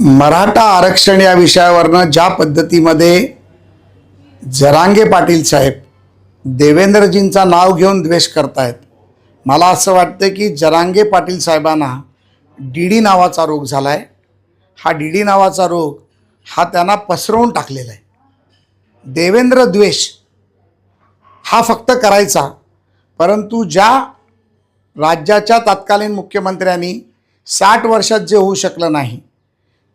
मराठा आरक्षण या विषयावरनं ज्या पद्धतीमध्ये जरांगे पाटील साहेब देवेंद्रजींचा नाव घेऊन द्वेष करतायत मला असं वाटतं की जरांगे पाटील साहेबांना डी डी नावाचा रोग झाला आहे हा डी डी नावाचा रोग हा त्यांना पसरवून टाकलेला आहे. देवेंद्र द्वेष हा फक्त करायचा परंतु ज्या राज्याच्या तत्कालीन मुख्यमंत्र्यांनी साठ वर्षात जे होऊ शकलं नाही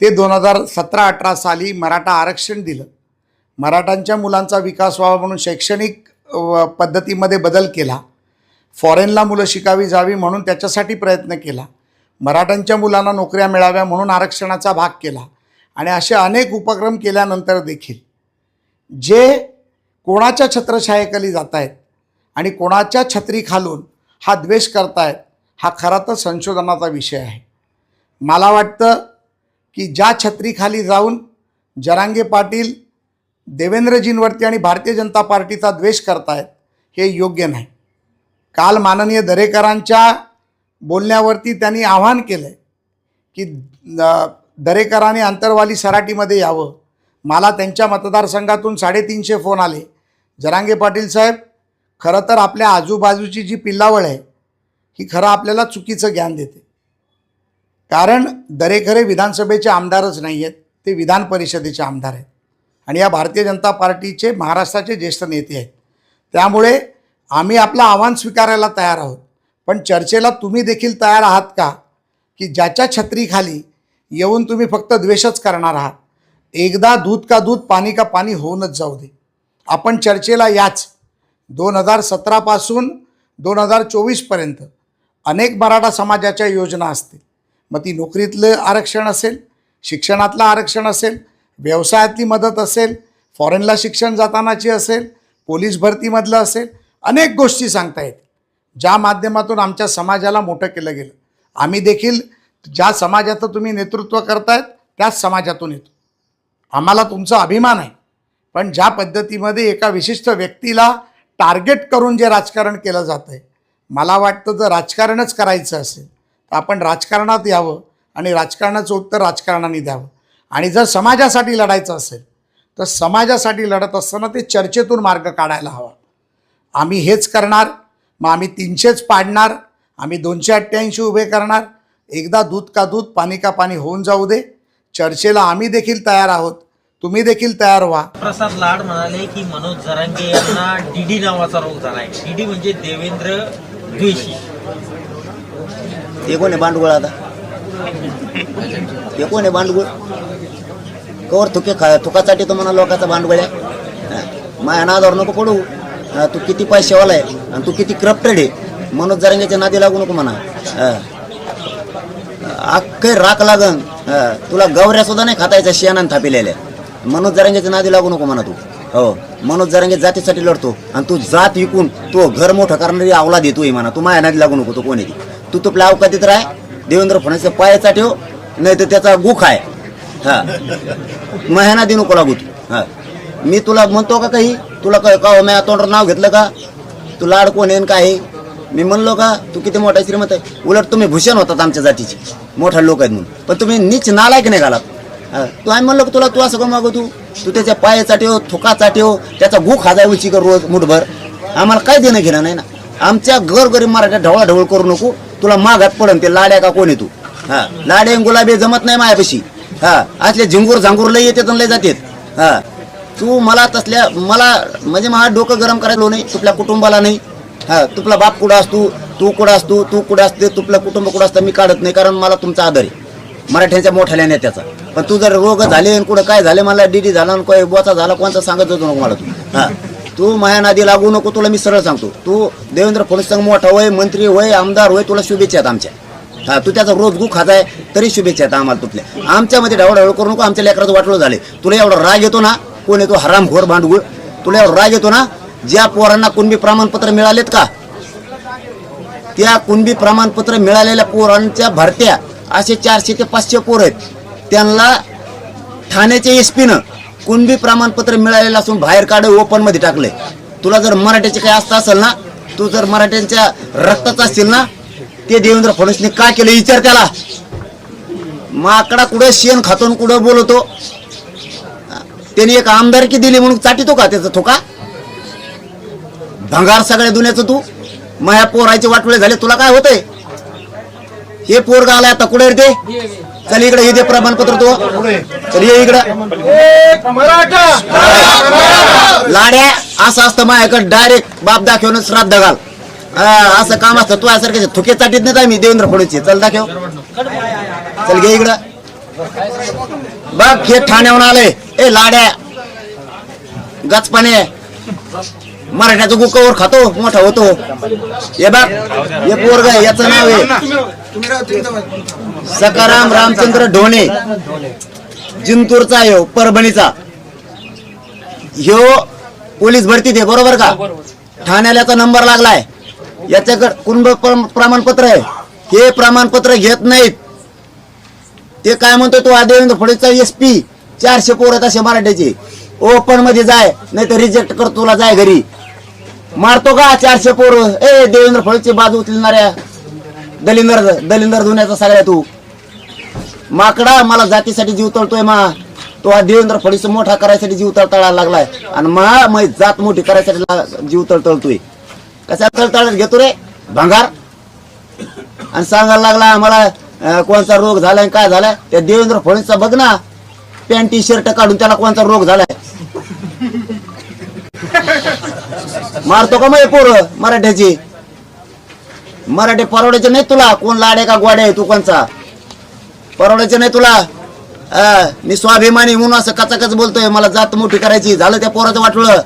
ते दोन हजार सतरा अठरा साली मराठा आरक्षण दिलं. मराठांच्या मुलांचा विकास व्हावा म्हणून शैक्षणिक पद्धतीमध्ये बदल केला. फॉरेनला मुलं शिकावी जावी म्हणून त्याच्यासाठी प्रयत्न केला. मराठांच्या मुलांना नोकऱ्या मिळाव्या म्हणून आरक्षणाचा भाग केला. आणि असे अनेक उपक्रम केल्यानंतर देखील जे कोणाच्या छत्रछायेखाली जात आहेत आणि कोणाच्या छत्री खालून हा द्वेष करतायत हा खरा तर संशोधनाचा विषय आहे. मला वाटतं की ज्या छत्रीखाली जाऊन जरांगे पाटील देवेंद्रजींवरती आणि भारतीय जनता पार्टीचा द्वेष करतायत हे योग्य नाही. काल माननीय दरेकरांच्या बोलण्यावरती त्यांनी आव्हान केलं आहे की दरेकराने दरेकरांनी अंतरवाली सराटीमध्ये यावं. मला त्यांच्या मतदारसंघातून साडेतीनशे फोन आले. जरांगे पाटील साहेब खरं तर आपल्या आजूबाजूची जी पिल्लावळ आहे ही खरं आपल्याला चुकीचं ज्ञान देते. कारण दरेखरे विधानसभेचे आमदारच नाही आहेत ते विधान परिषदेचे आमदार आहेत. आणि या भारतीय जनता पार्टीचे महाराष्ट्राचे ज्येष्ठ नेते आहेत. त्यामुळे आम्ही आपलं आव्हान स्वीकारायला तयार आहोत. पण चर्चेला तुम्ही देखील तयार आहात का? की ज्याच्या छत्रीखाली येऊन तुम्ही फक्त द्वेषच करणार आहात. एकदा दूध का दूध पाणी का पाणी होऊनच जाऊ दे. आपण चर्चेला याच दोन हजार सतरापासून दोन हजार चोवीसपर्यंत अनेक मराठा समाजाच्या योजना असतील. मग ती नोकरीतलं आरक्षण असेल शिक्षणातलं आरक्षण असेल व्यवसायातली मदत असेल फॉरेनला शिक्षण जातानाची असेल पोलीस भरतीमधलं असेल अनेक गोष्टी सांगता येतील. ज्या माध्यमातून आमच्या समाजाला मोठं केलं गेलं. आम्ही देखील ज्या समाजाचं तुम्ही नेतृत्व करतायत त्याच समाजातून येतो. आम्हाला तुमचा अभिमान आहे. पण ज्या पद्धतीमध्ये एका विशिष्ट व्यक्तीला टार्गेट करून जे राजकारण केलं जातं आहे मला वाटतं जर राजकारणच करायचं असेल तर आपण राजकारणात यावं आणि राजकारणाचं उत्तर राजकारणाने द्यावं. आणि जर समाजासाठी लढायचं असेल तर समाजासाठी लढत असताना ते चर्चेतून मार्ग काढायला हवा. आम्ही हेच करणार मग आम्ही तीनशेच पाडणार आम्ही दोनशे अठ्ठ्याऐंशी उभे करणार. एकदा दूध का दूध पाणी का पाणी होऊन जाऊ दे. चर्चेला आम्ही देखील तयार आहोत. तुम्ही देखील तयार व्हा. प्रसाद लाड म्हणाले की मनोज जरांगे यांना डीडी नावाचा रोग झालाय. डीडी म्हणजे देवेंद्र द्वेषी ते कोण आहे भांडवळ आता ते कोण आहे भांडवळ कवर थुके खा थुकासाठी तो म्हणा लोकांचा भांडवळ आहे हा. माझ्या नादावर नको पडू हा, तू किती पैसेवाला आहे आणि तू किती क्रप्टेड आहे मनोज जरांगेच्या नादी लागू नको म्हणा हा. अख्खे राख लागन हा. तुला गवऱ्या सुद्धा नाही खातायच्या शेणान थापिलेल्या मनोज जरांगेच्या नादी लागू नको म्हणा तू हो. मनोज जरांगे जातीसाठी लढतो आणि तू जात विकून तो घर मोठं करणारी आवला देतोय म्हणा. तू माझ्या नादी लागू नको तू कोणी तू तू तुपल्या अवकातीत राह. देवेंद्र फडणवीस पायाचा ठेव नाही तर त्याचा गुख आहे. हा. महिना दे नको लागू तू. हा. मी तुला म्हणतो का काही? तुला काय का मी तोंडावर नाव घेतलं का? तू लाड कोण आहे काय मी म्हणलो का? तू किती मोठा श्रीमंत आहे? उलट तुम्ही भूषण होतात आमच्या जातीचे. मोठा लोक आहेत म्हणून. पण तुम्ही नीच नालायक नाही घालात. तू आम्ही म्हणलो तुला तू असं का मागू तू तू त्याच्या पायाचा ठेव थुकाचा ठेव त्याचा गु खाजा उची कर रोज मुठभर. आम्हाला काय देणं घेणं नाही ना. आमच्या घर मराठ्या ढवळाढवळ करू नको. तुला मागात पडन ते लाड्या का कोण तू? हा. लाड्या गुलाबी जमत नाही मायापाशी. हा. असले झिंगूर झांगूर लय येते आणि लय जातेत. हा. तू मला तसल्या मला म्हणजे मला डोकं गरम करायला नाही तुपल्या कुटुंबाला नाही. हा. तुपला बाप कुठं असतो? तू कुठं असतो? तू कुठं असते? तुपलं कुटुंब कुठं असतं? मी काढत नाही कारण मला तुमचा आदर आहे. मराठ्यांच्या मोठ्या नेत्याचा. पण तू जर रोग झाले आणि कुठं काय झाले मला डीडी झाला नको काय बोचा झाला कोणता सांगत होतो नको मला तू? हा. तू माया नादी लागू नको तुला मी सरळ सांगतो. तू देवेंद्र फडणवीस मोठा होय मंत्री होय आमदार होय तुला शुभेच्छा आहेत आमच्या. हा तू त्याचा रोज गु खाताय तरी शुभेच्छा आहेत आम्हाला तुटल्या. आमच्यामध्ये ढवळढवळ करू नको आमच्या लेकराचं वाटलं झाले तुला एवढा राग येतो ना कोण येतो? हरामखोर भांडगुळ. तुला एवढा राग येतो ना ज्या पोरांना कुणबी प्रमाणपत्र मिळालेत का? त्या कुणबी प्रमाणपत्र मिळालेल्या पोरांच्या भरत्या असे चारशे ते पाचशे पोर आहेत. त्यांना ठाण्याच्या एस पीनं कुणबी प्रमाणपत्र मिळालेलं असून बाहेर काढ ओपनमध्ये टाकलंय. तुला जर मराठ्याचे काही असतं असेल ना तू जर मराठ्यांच्या रक्ताचा असतील ना ते देवेंद्र फडणवीसने का केलं? विचार त्याला. माकडा कुठं शेण खातून कुठं बोलवतो त्याने एक आमदारकी दिली म्हणून चाटितो का त्याचा थोका? भंगार सगळ्या दुनियाचं तू. माया पोरायचे वाटोळे झाले तुला काय होतंय? हे पोरगा आलाय आता कुठे रे ते? चल इकडे हे दे प्रमाणपत्र तो. चल ये इकडं. लाड्या असं असतं माझ्याकडे. डायरेक्ट बाप दाखवून श्राद्ध घाल. हा, असं काम असतं. तू यासारखे थुके चाटीत नाही आम्ही देवेंद्र फडणवीसचे. चल दाखव. चल घे इकडं. बघ हे ठाण्याहून आलंय. ए लाड्या. गचपाने मराठ्याचं गुकवर खातो मोठा होतो. हे बघ हे पोरग याचं नाव आहे सकाराम रामचंद्र ढोणे. जिंतूरचा आहे हो, परभणीचा. ह्यो पोलीस भरतीत आहे बरोबर का? ठाण्याला नंबर लागलाय. याच्याकडे कुटुंब प्रमाणपत्र आहे. हे प्रमाणपत्र घेत नाहीत. ते काय म्हणतो तो? आदेवेंद्र देवेंद्र फडणवीसचा एस पी चारशे पोर आहेत असे मराठ्याचे ओपनमध्ये जाय नाही तर रिजेक्ट कर तुला जाय घरी. मारतो का चारशे पोर? ए देवेंद्र फळचे बाजू उचलणाऱ्या दलिंदर दलिंदर धुण्याचा सगळ्या तू. माकडा मला जातीसाठी जीव तळतोय मा. तो हा देवेंद्र फडणवीस मोठा करायसाठी जीव तळतळायला लागलाय. आणि मा मै जात मोठी करायसाठी जीव तळतळतोय कशा तळतळत घेतो रे? भंगार. आणि सांगायला लागला मला कोणचा कोणता रोग झालाय काय झालाय? त्या देवेंद्र फडणवीसचा बघ ना. पॅन्ट टी शर्ट काढून त्याला कोणता रोग झालाय? मारतो का मग पोर? मराठ्याची? मराठी परवड्याचे नाही तुला. कोण लाडे का गोडे आहे? तू कोणचा? परवड्याचे नाही तुला. मी स्वाभिमानी म्हणून असं कचाकच बोलतोय. मला जात मोठी करायची. झालं त्या पोराचं वाटलं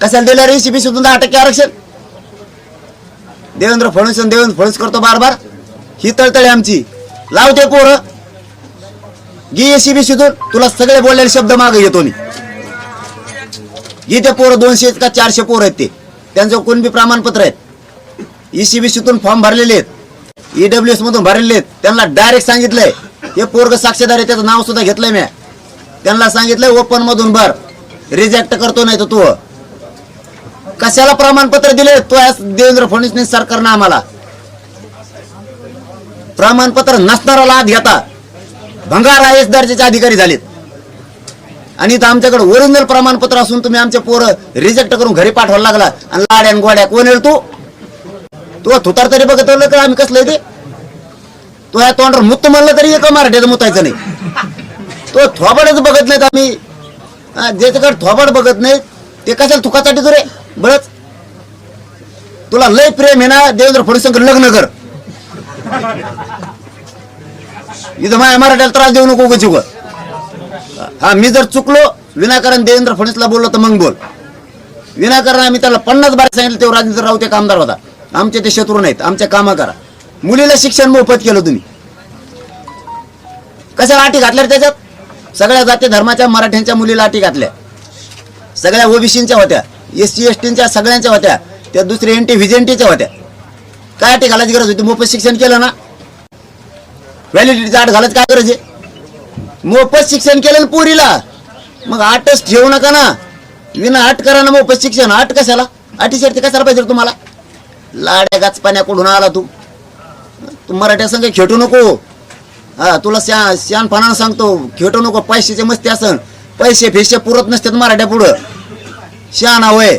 कशाला दिलं रे? सीबी सुद्धा दहा टक्के आरक्षण? देवेंद्र फडणवीस देवेंद्र फडणवीस करतो बार बार ही तळतळे आमची. लावते पोरं. गी एसीबी शिदून तुला सगळे बोललेले शब्द मागे घेतो मी. इथे पोरं दोनशे का चारशे पोरं आहेत ते. त्यांचं कोण बी प्रमाणपत्र आहेत? ईसीबीसीतून फॉर्म भरलेले आहेत. ईडब्ल्यू एस मधून भरलेले आहेत. त्यांना डायरेक्ट सांगितलंय. हे पोरग साक्षीदार आहे त्याचं नाव सुद्धा घेतलंय मी त्यांना सांगितलंय ओपन मधून भर. रिजेक्ट करतो नाही तर तू. कशाला प्रमाणपत्र दिले तो देवेंद्र फडणवीस सरकारनं आम्हाला. प्रमाणपत्र नसणारा लाद घेता. भंगार आय एस दर्जाचे अधिकारी झालेत. आणि इथं आमच्याकडे ओरिजिनल प्रमाणपत्र असून तुम्ही आमचे पोरं रिजेक्ट करून घरी पाठवायला लागला. आणि लाड्या आणि गोड्या कोण येईल तू? तू थुतार तरी बघत का? आम्ही कसलं ते तो या तोंडावर मुत्त म्हणलं तरी एका मराठीचं मुतायचं नाही. तो थोबाडच बघत नाहीत आम्ही. ज्याच्याकडे थोबाड बघत नाही ते कशाला तुकासाठी तू रे तुला लय प्रेम आहे ना देवेंद्र फडणवीस लग्न कर. इथं माझ्या मराठ्याला त्रास देऊ नको उगाच उगाच. हा मी जर चुकलो विनाकारण देवेंद्र फडणवीसला बोललो तर मग बोल. विनाकारण आम्ही त्याला पन्नास बारा सांगितलं तेव्हा राजेंद्र राऊत एक आमदार होता. आमचे ते शत्रू नाहीत आमच्या कामं करा. मुलीला शिक्षण मोफत केलं तुम्ही. कशाला अटी घातल्या त्याच्यात? सगळ्या जाती धर्माच्या मराठ्यांच्या मुलीला अटी घातल्या. सगळ्या ओबीसीच्या होत्या एस सी एस टीच्या सगळ्यांच्या होत्या त्या दुसऱ्या एन टी व्हिजेंटीच्या होत्या. काय अटी घालायची गरज होती? मोफत शिक्षण केलं ना. व्हॅलिडिटीचा आठ घालायची काय गरज आहे? मोफत शिक्षण केलं पोरीला. मग आटच ठेवू नका ना. विना आट करा ना मोफत शिक्षण. आट कशाला? आटी शर्ती कशाला पाहिजे तुम्हाला? लाड्या गाचपाण्या कुठून आला तू. तू मराठ्या संघ खेटू नको. हा तुला श्या श्यानपणानं सांगतो खेटू नको पैशाचे मस्ती असन. पैसे फेसे पुरत नसतात मराठ्या पुढं. शहाणा होय.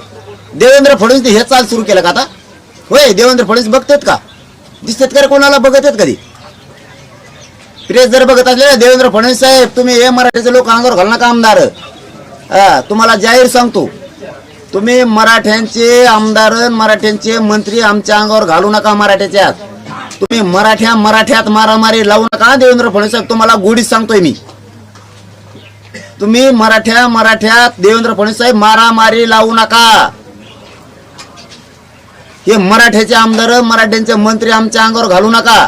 देवेंद्र फडणवीस हे चाल सुरू केलं का आता? होय देवेंद्र फडणवीस बघतात का? दिसतात का रे कोणाला? बघत आहेत कधी? प्रेस जर बघत असले ना, देवेंद्र फडणवीस साहेब तुम्ही हे मराठीचे लोक अंगावर घालणार का आमदार? तुम्हाला जाहीर सांगतो. तुम्ही मराठ्यांचे आमदार मराठ्यांचे मंत्री आमच्या अंगावर घालू नका मराठ्याच्या तुम्ही मराठ्या मराठ्यात मारामारी लावू नका देवेंद्र फडणवीस साहेब तुम्हाला गोडीच सांगतोय मी. तुम्ही मराठ्या मराठ्यात देवेंद्र फडणवीस साहेब मारामारी लावू नका. हे मराठ्याचे आमदार मराठ्यांचे मंत्री आमच्या अंगावर घालू नका.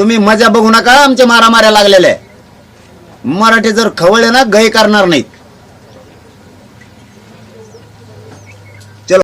तुम्ही मजा बघू नका आमच्या मारामाऱ्या लागलेल्या आहे. मराठी जर खवळले ना गय करणार नाहीत